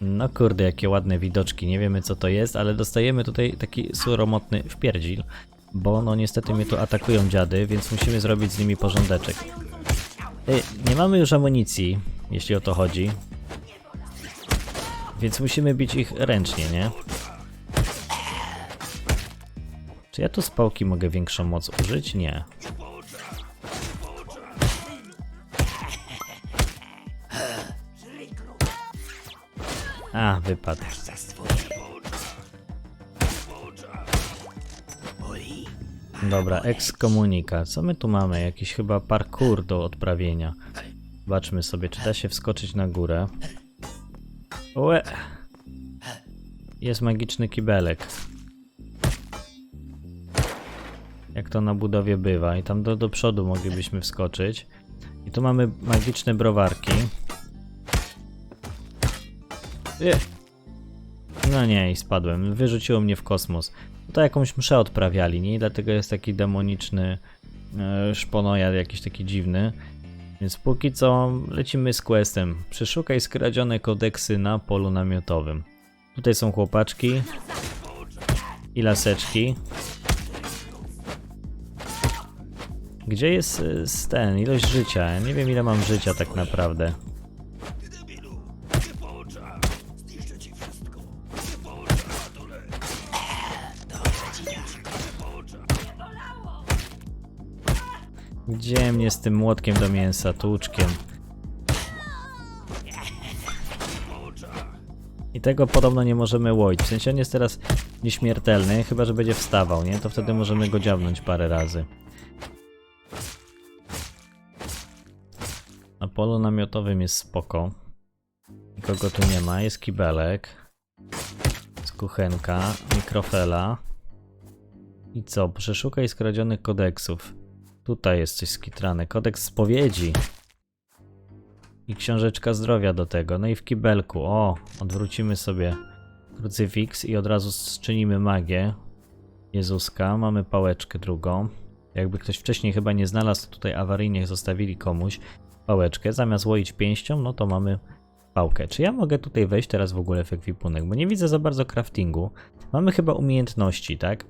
No kurde, jakie ładne widoczki, nie wiemy co to jest, ale dostajemy tutaj taki suromotny wpierdzil, bo no niestety mnie tu atakują dziady, więc musimy zrobić z nimi porządeczek. Ej, nie mamy już amunicji, jeśli o to chodzi, więc musimy bić ich ręcznie, nie? Czy ja tu z pałki mogę większą moc użyć? Nie. A, wypadł. Dobra, ekskomunika. Co my tu mamy? Jakiś chyba parkour do odprawienia. Zobaczmy sobie, czy da się wskoczyć na górę. Ue. Jest magiczny kibelek. Jak to na budowie bywa. I tam do, do przodu moglibyśmy wskoczyć. I tu mamy magiczne browarki. No nie, i spadłem. Wyrzuciło mnie w kosmos. To jakąś mszę odprawiali, nie? I dlatego jest taki demoniczny e, szponojad, jakiś taki dziwny. Więc póki co lecimy z questem. Przeszukaj skradzione kodeksy na polu namiotowym. Tutaj są chłopaczki i laseczki. Gdzie jest e, ten, ilość życia? Nie wiem ile mam życia tak naprawdę. Gdzie mnie z tym młotkiem do mięsa, tłuczkiem? I tego podobno nie możemy łoić. W sensie on jest teraz nieśmiertelny, chyba że będzie wstawał, nie? To wtedy możemy go dziabnąć parę razy. Na polu namiotowym jest spoko. Nikogo tu nie ma. Jest kibelek. Jest kuchenka, mikrofela. I co? Przeszukaj skradzionych kodeksów. Tutaj jest coś skitrane. Kodeks spowiedzi. I książeczka zdrowia do tego. No i w kibelku. O, odwrócimy sobie krucyfiks i od razu zczynimy magię Jezuska. Mamy pałeczkę drugą. Jakby ktoś wcześniej chyba nie znalazł, tutaj awaryjnie zostawili komuś pałeczkę. Zamiast łoić pięścią, no to mamy pałkę. Czy ja mogę tutaj wejść teraz w ogóle w ekwipunek? Bo nie widzę za bardzo craftingu. Mamy chyba umiejętności, tak?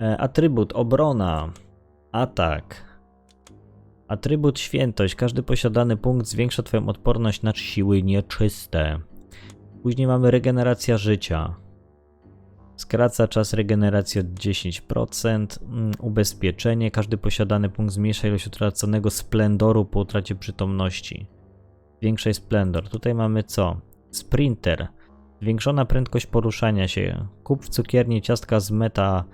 E, atrybut, obrona, atak. Atrybut świętość. Każdy posiadany punkt zwiększa twoją odporność na siły nieczyste. Później mamy regeneracja życia. Skraca czas regeneracji o 10%. Mm, Ubezpieczenie. Każdy posiadany punkt zmniejsza ilość utraconego splendoru po utracie przytomności. Zwiększaj splendor. Tutaj mamy co? Sprinter. Zwiększona prędkość poruszania się. Kup w cukierni ciastka z meta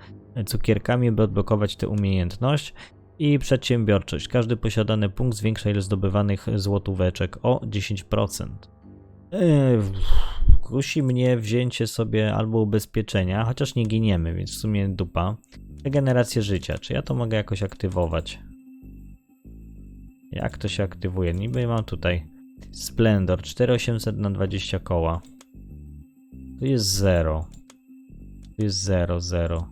cukierkami, by odblokować tę umiejętność. I przedsiębiorczość. Każdy posiadany punkt zwiększa ilość zdobywanych złotóweczek o 10%. Yy, kusi mnie wzięcie sobie albo ubezpieczenia, chociaż nie giniemy, więc w sumie dupa. Regenerację życia. Czy ja to mogę jakoś aktywować? Jak to się aktywuje? Niby mam tutaj Splendor 4800 na 20 koła. Tu jest 0. Tu jest 0, 0.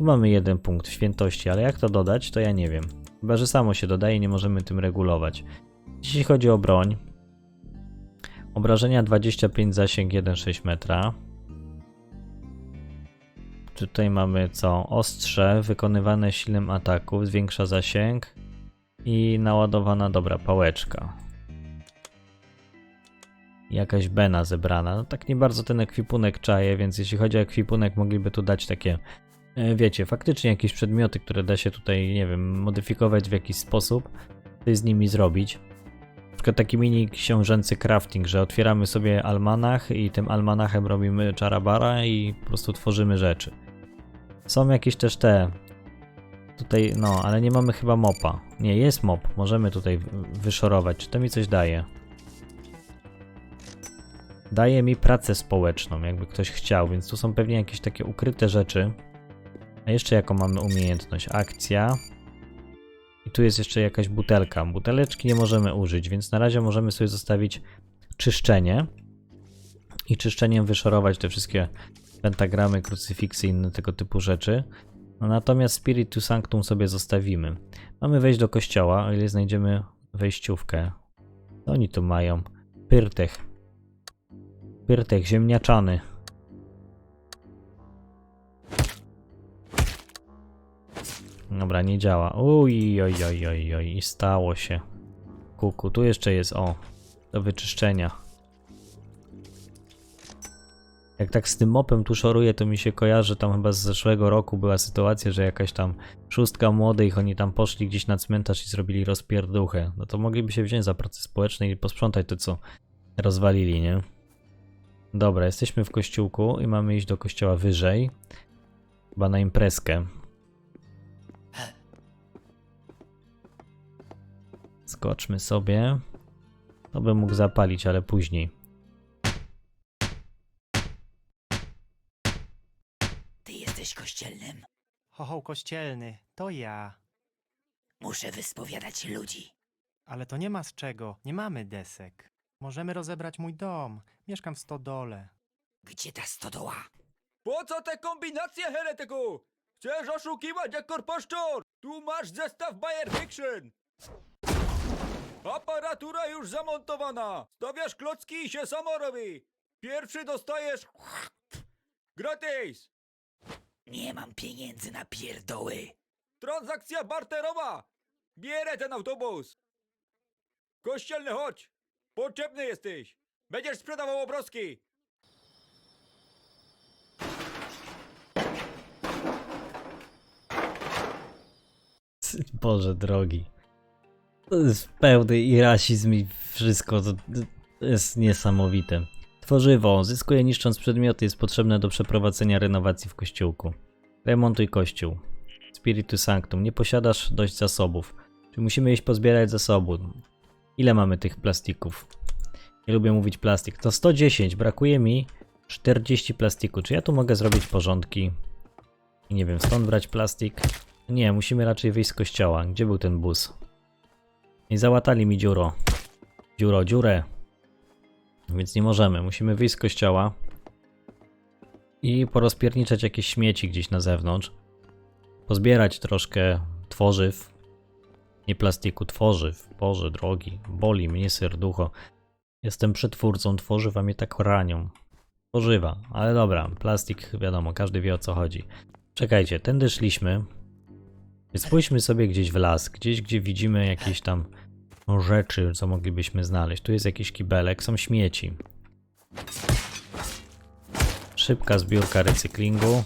Mamy jeden punkt świętości, ale jak to dodać, to ja nie wiem. Chyba, że samo się dodaje nie możemy tym regulować. Jeśli chodzi o broń, obrażenia 25, zasięg 1,6 metra. Tutaj mamy co? Ostrze wykonywane silnym ataku, zwiększa zasięg i naładowana dobra pałeczka. Jakaś bena zebrana. No tak nie bardzo ten ekwipunek czaje, więc jeśli chodzi o ekwipunek, mogliby tu dać takie wiecie, faktycznie jakieś przedmioty, które da się tutaj, nie wiem, modyfikować w jakiś sposób, coś z nimi zrobić. Na przykład taki mini książęcy crafting, że otwieramy sobie almanach i tym almanachem robimy czarabara i po prostu tworzymy rzeczy. Są jakieś też te. Tutaj, no, ale nie mamy chyba mopa. Nie, jest mop, możemy tutaj wyszorować. Czy to mi coś daje? Daje mi pracę społeczną, jakby ktoś chciał, więc tu są pewnie jakieś takie ukryte rzeczy. A jeszcze jaką mamy umiejętność? Akcja. I tu jest jeszcze jakaś butelka. Buteleczki nie możemy użyć, więc na razie możemy sobie zostawić czyszczenie. I czyszczeniem wyszorować te wszystkie pentagramy, krucyfiksy i inne tego typu rzeczy. No natomiast Spiritu Sanctum sobie zostawimy. Mamy wejść do kościoła, o ile znajdziemy wejściówkę. Co oni tu mają? Pyrtech. Pyrtek ziemniaczany. Dobra, nie działa. Uj, oj, oj, oj, oj, i stało się. Kuku, tu jeszcze jest, o, do wyczyszczenia. Jak tak z tym mopem tu szoruję, to mi się kojarzy, tam chyba z zeszłego roku była sytuacja, że jakaś tam szóstka młodych, oni tam poszli gdzieś na cmentarz i zrobili rozpierduchę. No to mogliby się wziąć za prace społeczne i posprzątać to, co rozwalili, nie? Dobra, jesteśmy w kościółku i mamy iść do kościoła wyżej. Chyba na imprezkę. Skoczmy sobie. To bym mógł zapalić, ale później. Ty jesteś kościelnym. Chochoł kościelny, to ja. Muszę wyspowiadać ludzi. Ale to nie ma z czego, nie mamy desek. Możemy rozebrać mój dom. Mieszkam w stodole. Gdzie ta stodoła? Po co te kombinacje, heretyku? Chcesz oszukiwać jak korposzczur? Tu masz zestaw Bayer Fiction! Aparatura już zamontowana! Stawiasz klocki i się samo robi! Pierwszy dostajesz... Gratis! Nie mam pieniędzy na pierdoły. Transakcja barterowa! Bierę ten autobus! Kościelny, chodź! Potrzebny jesteś! Będziesz sprzedawał obrazki! Boże drogi. Pełny i rasizm i wszystko. To, jest niesamowite. Tworzywo zyskuje niszcząc przedmioty jest potrzebne do przeprowadzenia renowacji w kościółku. Remontuj kościół. Spiritu Sanctum. Nie posiadasz dość zasobów. Czyli musimy iść pozbierać zasobu. Ile mamy tych plastików? Nie lubię mówić plastik. To 110. Brakuje mi 40 plastiku. Czy ja tu mogę zrobić porządki? Nie wiem, stąd brać plastik? Nie, musimy raczej wyjść z kościoła. Gdzie był ten bus? Nie załatali mi dziuro. Dziuro, dziurę. Więc nie możemy. Musimy wyjść z kościoła i porozpierniczać jakieś śmieci gdzieś na zewnątrz. Pozbierać troszkę tworzyw. Nie plastiku, tworzyw. Boże drogi, boli mnie serducho. Jestem przetwórcą tworzyw, a mnie tak ranią. Tworzywa, ale dobra, plastik wiadomo, każdy wie o co chodzi. Czekajcie, tędy szliśmy. Więc Spójrzmy sobie gdzieś w las, gdzieś gdzie widzimy jakieś tam rzeczy, co moglibyśmy znaleźć. Tu jest jakiś kibelek, są śmieci. Szybka zbiórka recyklingu.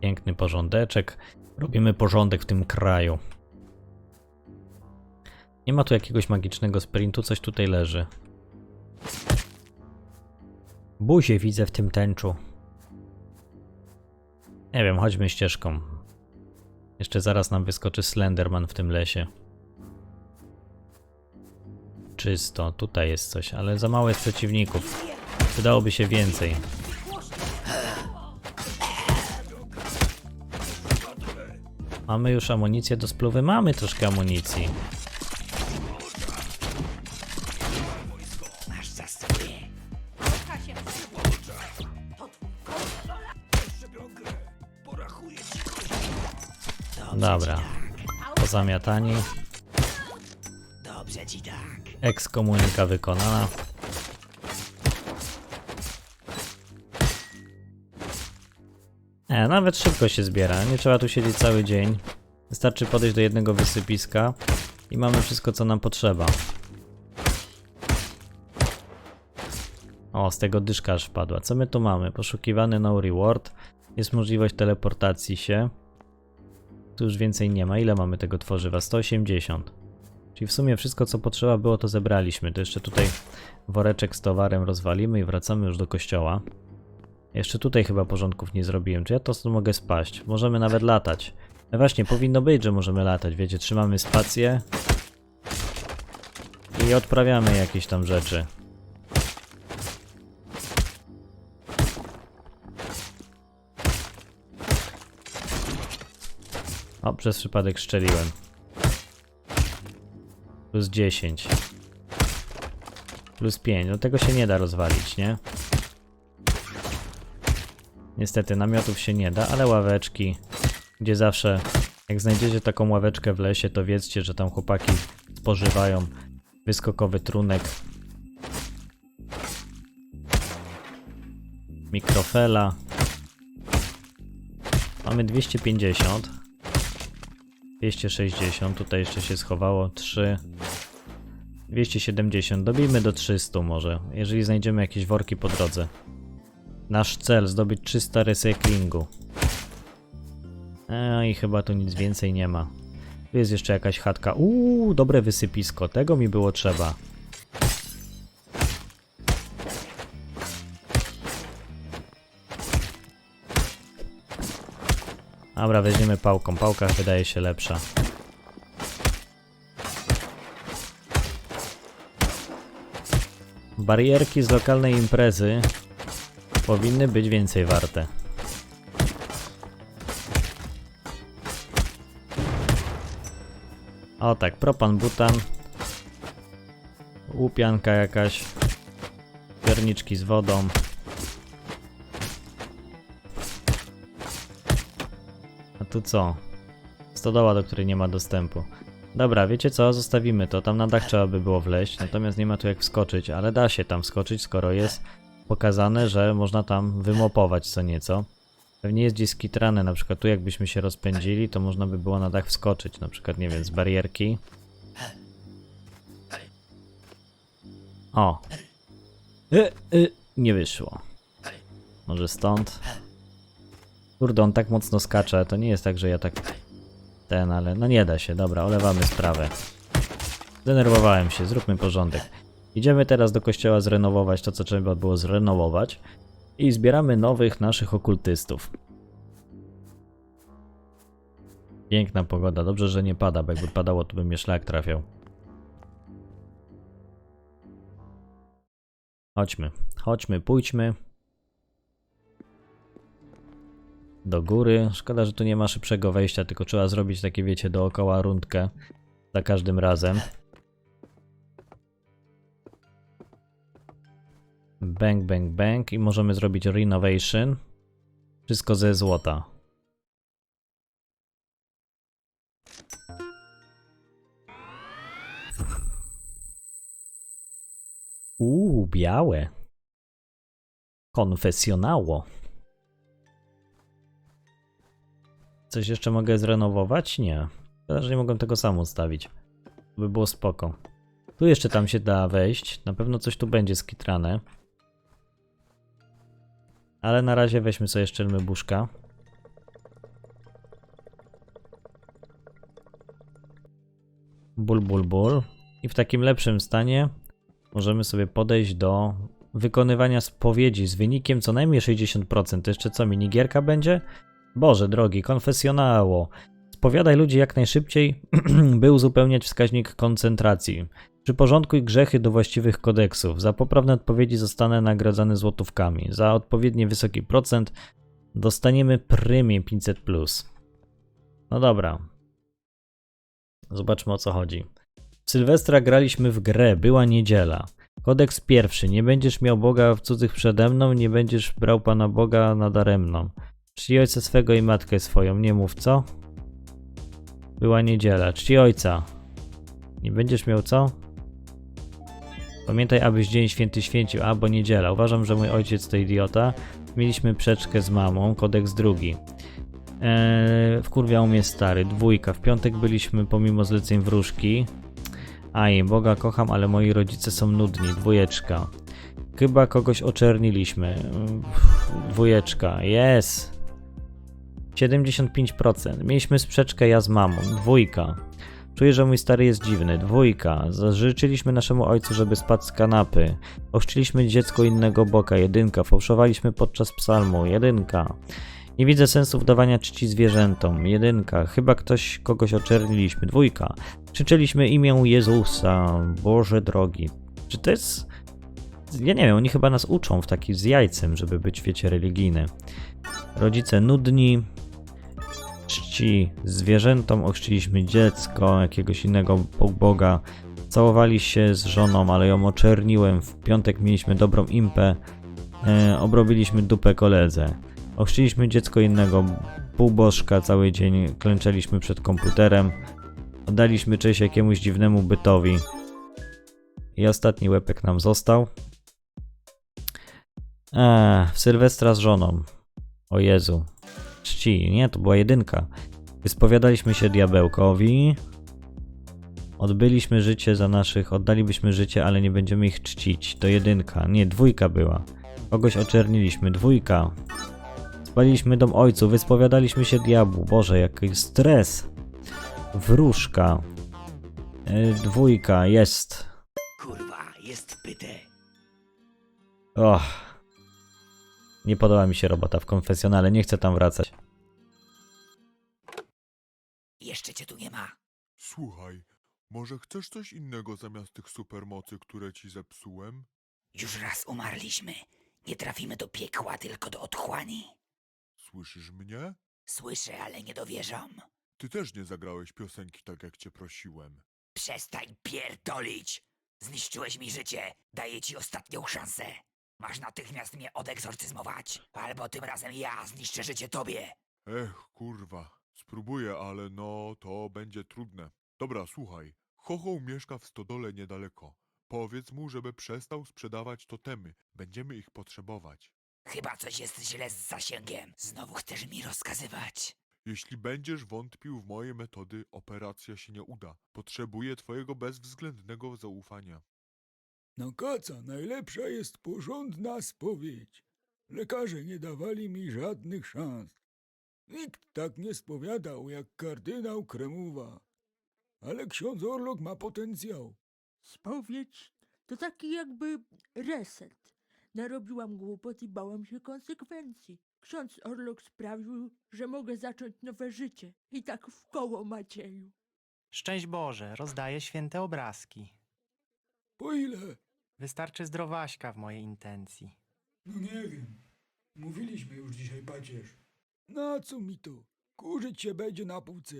Piękny porządeczek. Robimy porządek w tym kraju. Nie ma tu jakiegoś magicznego sprintu, coś tutaj leży. Buzię widzę w tym tęczu. Nie wiem, chodźmy ścieżką. Jeszcze zaraz nam wyskoczy Slenderman w tym lesie. Czysto, tutaj jest coś, ale za mało jest przeciwników. Przydałoby się więcej. Mamy już amunicję do spluwy? Mamy troszkę amunicji. Dobra. Pozamiatani. Dobrze ci tak. Ekskomunika wykonana. E, nawet szybko się zbiera, nie trzeba tu siedzieć cały dzień. Wystarczy podejść do jednego wysypiska i mamy wszystko co nam potrzeba. O, z tego dyszka aż wpadła. Co my tu mamy? Poszukiwany no reward. Jest możliwość teleportacji się. Tu już więcej nie ma. Ile mamy tego tworzywa? 180. Czyli w sumie wszystko co potrzeba było to zebraliśmy. To jeszcze tutaj woreczek z towarem rozwalimy i wracamy już do kościoła. Jeszcze tutaj chyba porządków nie zrobiłem. Czy ja to mogę spaść? Możemy nawet latać. No właśnie, powinno być, że możemy latać. Wiecie, trzymamy spację i odprawiamy jakieś tam rzeczy. O, przez przypadek szczeliłem. Plus 10. Plus 5. No tego się nie da rozwalić, nie? Niestety namiotów się nie da, ale ławeczki, gdzie zawsze jak znajdziecie taką ławeczkę w lesie, to wiedzcie, że tam chłopaki spożywają Wyskokowy trunek. Mikrofela. Mamy 250. 260, tutaj jeszcze się schowało 3. 270, dobijmy do 300 może, jeżeli znajdziemy jakieś worki po drodze. Nasz cel, zdobyć 300 recyklingu. No i chyba tu nic więcej nie ma. Tu jest jeszcze jakaś chatka. Uuu, dobre wysypisko, tego mi było trzeba. Dobra, weźmiemy pałką. Pałka wydaje się lepsza. Barierki z lokalnej imprezy powinny być więcej warte. O tak, propan, butan. Łupianka jakaś. Pierniczki z wodą. Tu co? Stodoła, do której nie ma dostępu. Dobra, wiecie co? Zostawimy to. Tam na dach trzeba by było wleźć, natomiast nie ma tu jak wskoczyć, ale da się tam wskoczyć, skoro jest pokazane, że można tam wymopować co nieco. Pewnie jest gdzieś skitrane, na przykład tu jakbyśmy się rozpędzili, to można by było na dach wskoczyć, na przykład, nie wiem, z barierki. O! Y, y, nie wyszło. Może stąd? Kurde, on tak mocno skacze, to nie jest tak, że ja tak... Ten, ale no nie da się, dobra, olewamy sprawę. Zdenerwowałem się, zróbmy porządek. Idziemy teraz do kościoła zrenowować to, co trzeba było zrenowować i zbieramy nowych naszych okultystów. Piękna pogoda, dobrze, że nie pada, bo jakby padało, to by mnie szlak trafiał. Chodźmy, chodźmy, pójdźmy. Do góry. Szkoda, że tu nie ma szybszego wejścia, tylko trzeba zrobić takie, wiecie, dookoła rundkę za każdym razem. Bang, bang, bang i możemy zrobić renovation. Wszystko ze złota. Uuu, białe. Konfesjonało. Coś jeszcze mogę zrenowować? Nie. Szkoda, że nie mogłem tego sam ustawić. By było spoko. Tu jeszcze tam się da wejść. Na pewno coś tu będzie skitrane. Ale na razie weźmy sobie szczelmy buszka. Ból, ból, ból. I w takim lepszym stanie możemy sobie podejść do wykonywania spowiedzi z wynikiem co najmniej 60%. To jeszcze co, minigierka będzie? Boże drogi, konfesjonało. Spowiadaj ludzi jak najszybciej, by uzupełniać wskaźnik koncentracji. Przyporządkuj grzechy do właściwych kodeksów. Za poprawne odpowiedzi zostanę nagradzany złotówkami. Za odpowiednio wysoki procent dostaniemy premię 500+. No dobra. Zobaczmy o co chodzi. W Sylwestra graliśmy w grę, była niedziela. Kodeks pierwszy. Nie będziesz miał Boga w cudzych przede mną, nie będziesz brał Pana Boga nadaremną. Czci ojca swego i matkę swoją, nie mów co? Była niedziela. Czci ojca. Nie będziesz miał co? Pamiętaj, abyś dzień święty święcił, albo niedziela. Uważam, że mój ojciec to idiota. Mieliśmy przeczkę z mamą, kodeks drugi. Eee, wkurwiał mnie stary, dwójka. W piątek byliśmy pomimo zleceń wróżki. Aj, Boga kocham, ale moi rodzice są nudni, dwójeczka. Chyba kogoś oczerniliśmy. Dwójeczka, jest. 75%. Mieliśmy sprzeczkę ja z mamą. Dwójka. Czuję, że mój stary jest dziwny. Dwójka. Życzyliśmy naszemu ojcu, żeby spadł z kanapy. Ochrzciliśmy dziecko innego boka. Jedynka. Fałszowaliśmy podczas psalmu. Jedynka. Nie widzę sensu wdawania czci zwierzętom. Jedynka. Chyba ktoś kogoś oczerniliśmy. Dwójka. Krzyczeliśmy imię Jezusa. Boże drogi. Czy to jest... Ja nie wiem, oni chyba nas uczą w taki z jajcem, żeby być, wiecie, religijny. Rodzice nudni, czci zwierzętom, ochrzciliśmy dziecko, jakiegoś innego bo- boga. Całowali się z żoną, ale ją oczerniłem. W piątek mieliśmy dobrą impę. E, obrobiliśmy dupę koledze. Ochrzciliśmy dziecko innego półbożka, cały dzień klęczeliśmy przed komputerem. Oddaliśmy cześć jakiemuś dziwnemu bytowi. I ostatni łepek nam został. Eee, w Sylwestra z żoną. O Jezu. Czci, nie, to była jedynka. Wyspowiadaliśmy się diabełkowi. Odbyliśmy życie za naszych, oddalibyśmy życie, ale nie będziemy ich czcić. To jedynka. Nie, dwójka była. Kogoś oczerniliśmy. Dwójka. Spaliliśmy dom ojcu, wyspowiadaliśmy się diabłu. Boże, jaki stres. Wróżka. E, dwójka, jest. Kurwa, jest pyte. Och. Nie podoba mi się robota w konfesjonale, nie chcę tam wracać. Jeszcze cię tu nie ma. Słuchaj, może chcesz coś innego zamiast tych supermocy, które ci zepsułem? Już raz umarliśmy. Nie trafimy do piekła, tylko do otchłani. Słyszysz mnie? Słyszę, ale nie dowierzam. Ty też nie zagrałeś piosenki tak, jak cię prosiłem. Przestań pierdolić! Zniszczyłeś mi życie. Daję ci ostatnią szansę. Masz natychmiast mnie odegzorcyzmować, albo tym razem ja zniszczę życie tobie. Ech, kurwa. Spróbuję, ale no, to będzie trudne. Dobra, słuchaj. Chochoł mieszka w stodole niedaleko. Powiedz mu, żeby przestał sprzedawać totemy. Będziemy ich potrzebować. Chyba coś jest źle z zasięgiem. Znowu chcesz mi rozkazywać. Jeśli będziesz wątpił w moje metody, operacja się nie uda. Potrzebuję twojego bezwzględnego zaufania. Na kaca najlepsza jest porządna spowiedź. Lekarze nie dawali mi żadnych szans. Nikt tak nie spowiadał jak kardynał Kremuwa. Ale ksiądz Orlok ma potencjał. Spowiedź to taki jakby reset. Narobiłam głupot i bałam się konsekwencji. Ksiądz Orlok sprawił, że mogę zacząć nowe życie. I tak w koło Macieju. Szczęść Boże, rozdaję święte obrazki. Po ile? Wystarczy zdrowaśka w mojej intencji. No nie wiem. Mówiliśmy już dzisiaj, pacierz. Na co mi to? Kurzyć się będzie na półce.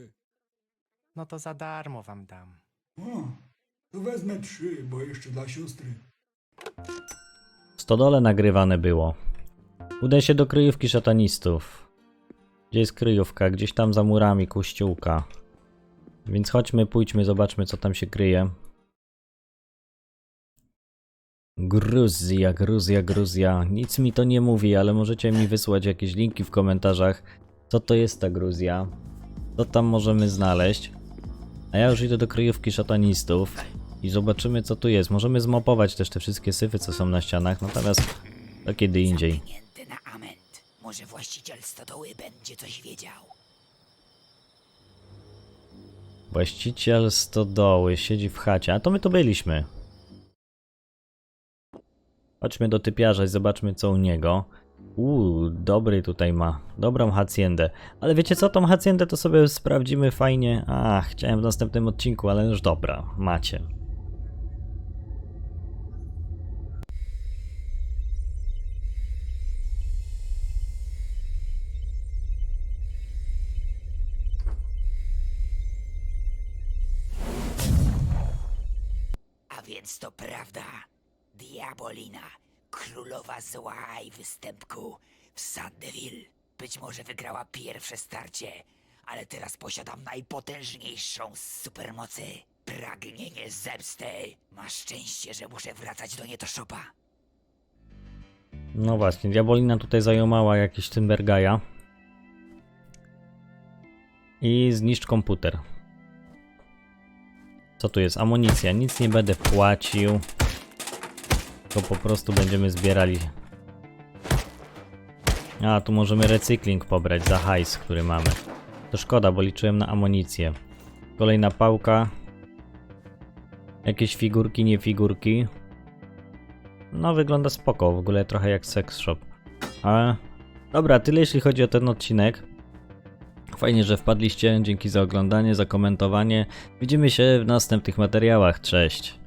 No to za darmo wam dam. O, to wezmę trzy, bo jeszcze dla siostry. W stodole nagrywane było. Udaj się do kryjówki szatanistów. Gdzie jest kryjówka? Gdzieś tam za murami kościółka. Więc chodźmy, pójdźmy, zobaczmy co tam się kryje. Gruzja, Gruzja, Gruzja. Nic mi to nie mówi, ale możecie mi wysłać jakieś linki w komentarzach. Co to jest ta Gruzja? Co tam możemy znaleźć? A ja już idę do kryjówki szatanistów i zobaczymy co tu jest. Możemy zmopować też te wszystkie syfy, co są na ścianach, natomiast to kiedy indziej. Zamknięty na ament. Może właściciel stodoły będzie coś wiedział. Właściciel stodoły siedzi w chacie, a to my to byliśmy. Chodźmy do typiarza i zobaczmy co u niego. Uuu, dobry tutaj ma. Dobrą haciendę. Ale wiecie co, tą haciendę to sobie sprawdzimy fajnie. A, chciałem w następnym odcinku, ale już dobra, macie. A więc to prawda. Diabolina, królowa zła i występku w Sandeville. Być może wygrała pierwsze starcie, ale teraz posiadam najpotężniejszą z supermocy. Pragnienie zemsty. Masz szczęście, że muszę wracać do Nietoszopa. No właśnie, Diabolina tutaj zajumała jakiś Timbergaja. I zniszcz komputer. Co tu jest? Amunicja. Nic nie będę płacił. To po prostu będziemy zbierali. A, tu możemy recykling pobrać za hajs, który mamy. To szkoda, bo liczyłem na amunicję. Kolejna pałka. Jakieś figurki, nie figurki. No, wygląda spoko, w ogóle trochę jak sex shop. Ale dobra, tyle jeśli chodzi o ten odcinek. Fajnie, że wpadliście. Dzięki za oglądanie, za komentowanie. Widzimy się w następnych materiałach. Cześć.